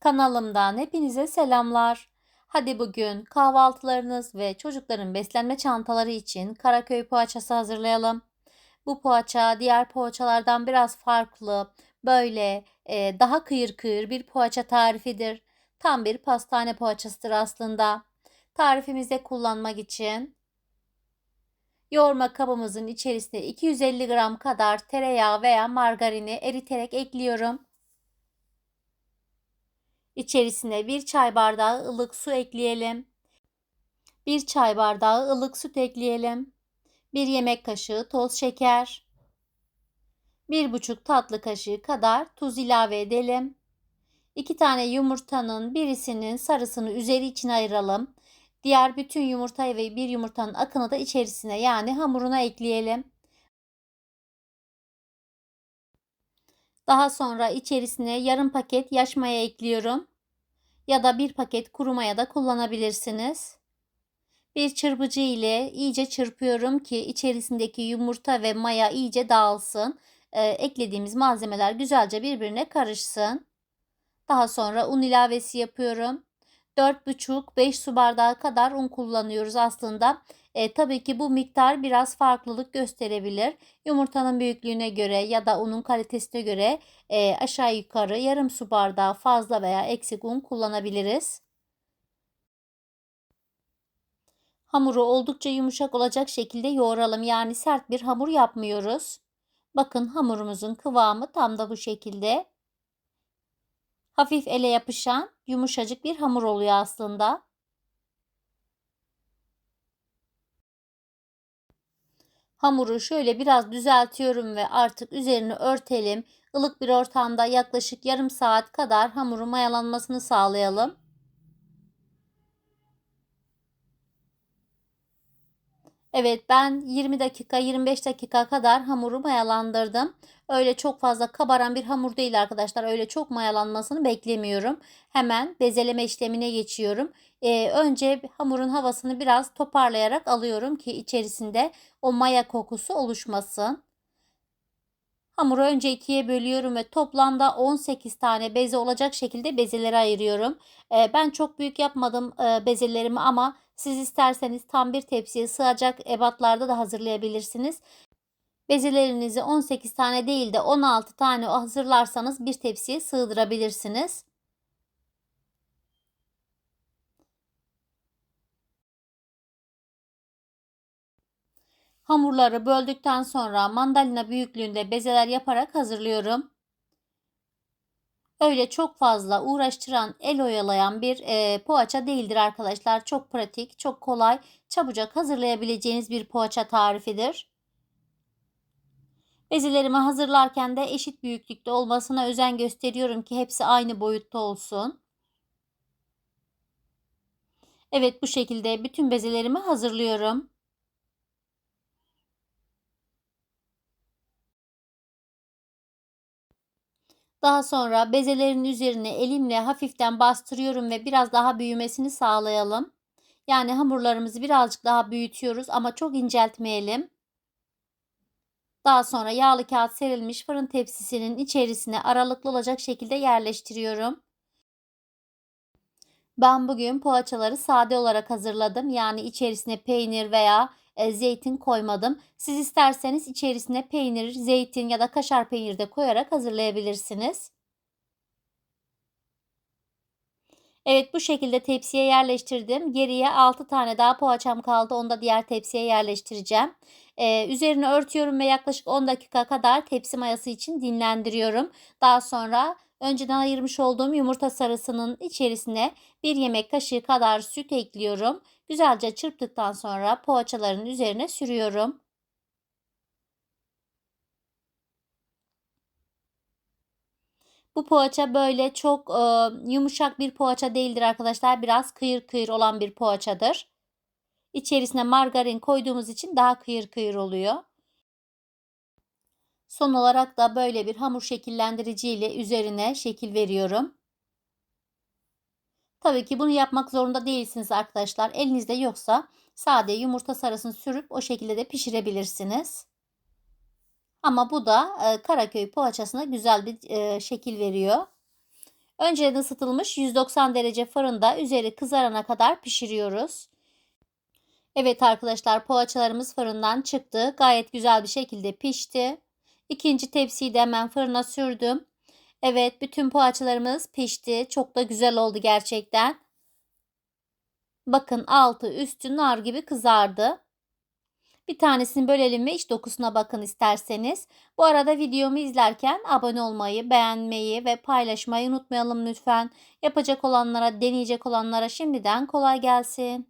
Kanalımdan hepinize selamlar. Hadi bugün kahvaltılarınız ve çocukların beslenme çantaları için Karaköy poğaçası hazırlayalım. Bu poğaça diğer poğaçalardan biraz farklı, böyle e, daha kıyır kıyır bir poğaça tarifidir. Tam bir pastane poğaçasıdır aslında. Tarifimizde kullanmak için yoğurma kabımızın içerisine 250 gram kadar tereyağı veya margarini eriterek ekliyorum. İçerisine bir çay bardağı ılık su ekleyelim. Bir çay bardağı ılık süt ekleyelim. Bir yemek kaşığı toz şeker. Bir buçuk tatlı kaşığı kadar tuz ilave edelim. İki tane yumurtanın birisinin sarısını üzeri için ayıralım. Diğer bütün yumurtayı ve bir yumurtanın akını da içerisine yani hamuruna ekleyelim. Daha sonra içerisine yarım paket yaş maya ekliyorum. Ya da bir paket kuru maya da kullanabilirsiniz. Bir çırpıcı ile iyice çırpıyorum ki içerisindeki yumurta ve maya iyice dağılsın. Ee, eklediğimiz malzemeler güzelce birbirine karışsın. Daha sonra un ilavesi yapıyorum. 4,5-5 su bardağı kadar un kullanıyoruz aslında. E, tabii ki bu miktar biraz farklılık gösterebilir. Yumurtanın büyüklüğüne göre ya da unun kalitesine göre e, aşağı yukarı yarım su bardağı fazla veya eksik un kullanabiliriz. Hamuru oldukça yumuşak olacak şekilde yoğuralım. Yani sert bir hamur yapmıyoruz. Bakın hamurumuzun kıvamı tam da bu şekilde. Hafif ele yapışan yumuşacık bir hamur oluyor aslında. Hamuru şöyle biraz düzeltiyorum ve artık üzerini örtelim. Ilık bir ortamda yaklaşık yarım saat kadar hamurun mayalanmasını sağlayalım. Evet ben 20 dakika 25 dakika kadar hamuru mayalandırdım. Öyle çok fazla kabaran bir hamur değil arkadaşlar. Öyle çok mayalanmasını beklemiyorum. Hemen bezeleme işlemine geçiyorum. Ee, önce hamurun havasını biraz toparlayarak alıyorum ki içerisinde o maya kokusu oluşmasın. Hamuru önce ikiye bölüyorum ve toplamda 18 tane beze olacak şekilde bezelere ayırıyorum. Ee, ben çok büyük yapmadım e, bezelerimi ama siz isterseniz tam bir tepsiye sığacak ebatlarda da hazırlayabilirsiniz. Bezelerinizi 18 tane değil de 16 tane hazırlarsanız bir tepsiye sığdırabilirsiniz. Hamurları böldükten sonra mandalina büyüklüğünde bezeler yaparak hazırlıyorum. Öyle çok fazla uğraştıran, el oyalayan bir e, poğaça değildir arkadaşlar. Çok pratik, çok kolay, çabucak hazırlayabileceğiniz bir poğaça tarifidir. Bezelerimi hazırlarken de eşit büyüklükte olmasına özen gösteriyorum ki hepsi aynı boyutta olsun. Evet bu şekilde bütün bezelerimi hazırlıyorum. Daha sonra bezelerin üzerine elimle hafiften bastırıyorum ve biraz daha büyümesini sağlayalım. Yani hamurlarımızı birazcık daha büyütüyoruz ama çok inceltmeyelim. Daha sonra yağlı kağıt serilmiş fırın tepsisinin içerisine aralıklı olacak şekilde yerleştiriyorum. Ben bugün poğaçaları sade olarak hazırladım. Yani içerisine peynir veya e, zeytin koymadım. Siz isterseniz içerisine peynir, zeytin ya da kaşar peynir de koyarak hazırlayabilirsiniz. Evet bu şekilde tepsiye yerleştirdim. Geriye 6 tane daha poğaçam kaldı. Onu da diğer tepsiye yerleştireceğim. Ee, üzerine örtüyorum ve yaklaşık 10 dakika kadar tepsi mayası için dinlendiriyorum. Daha sonra önceden ayırmış olduğum yumurta sarısının içerisine bir yemek kaşığı kadar süt ekliyorum. Güzelce çırptıktan sonra poğaçaların üzerine sürüyorum. Bu poğaça böyle çok e, yumuşak bir poğaça değildir arkadaşlar. Biraz kıyır kıyır olan bir poğaçadır. İçerisine margarin koyduğumuz için daha kıyır kıyır oluyor. Son olarak da böyle bir hamur şekillendirici ile üzerine şekil veriyorum. Tabii ki bunu yapmak zorunda değilsiniz arkadaşlar. Elinizde yoksa sade yumurta sarısını sürüp o şekilde de pişirebilirsiniz. Ama bu da e, Karaköy poğaçasına güzel bir e, şekil veriyor. Önceden ısıtılmış 190 derece fırında üzeri kızarana kadar pişiriyoruz. Evet arkadaşlar poğaçalarımız fırından çıktı. Gayet güzel bir şekilde pişti. İkinci tepsiyi de hemen fırına sürdüm. Evet bütün poğaçalarımız pişti. Çok da güzel oldu gerçekten. Bakın altı üstü nar gibi kızardı. Bir tanesini bölelim ve iç dokusuna bakın isterseniz. Bu arada videomu izlerken abone olmayı, beğenmeyi ve paylaşmayı unutmayalım lütfen. Yapacak olanlara, deneyecek olanlara şimdiden kolay gelsin.